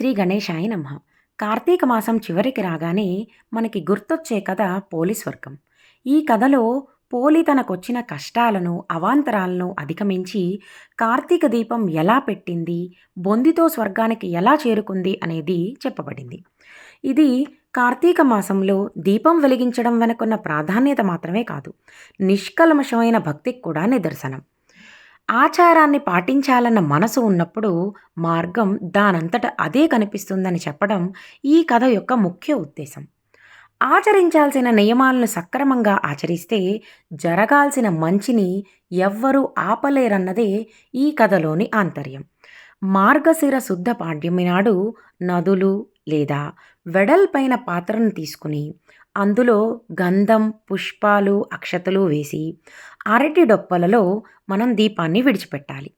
శ్రీ గణేశాయ నమ. కార్తీక మాసం చివరికి రాగానే మనకి గుర్తొచ్చే కథ పోలీస్ వర్గం ఈ కథలో పోలి తనకొచ్చిన కష్టాలను అవాంతరాలను అధిగమించి కార్తీక దీపం ఎలా పెట్టింది బొందితో స్వర్గానికి ఎలా చేరుకుంది అనేది చెప్పబడింది. ఇది కార్తీక మాసంలో దీపం వెలిగించడం వెనుకున్న ప్రాధాన్యత మాత్రమే కాదు నిష్కల్మషమైన భక్తికి కూడా నిదర్శనం. ఆచారాన్ని పాటించాలన్న మనసు ఉన్నప్పుడు మార్గం దానంతట అదే కనిపిస్తుందని చెప్పడం ఈ కథ యొక్క ముఖ్య ఉద్దేశం. ఆచరించాల్సిన నియమాలను సక్రమంగా ఆచరిస్తే జరగాల్సిన మంచిని ఎవ్వరూ ఆపలేరన్నదే ఈ కథలోని ఆంతర్యం. మార్గశిర శుద్ధ పాడ్యమి నాడు నదులు లేదా వెడల్పైన పాత్రను తీసుకుని అందులో గంధం పుష్పాలు అక్షతలు వేసి అరటి డొప్పలలో మనం దీపాన్ని విడిచిపెట్టాలి.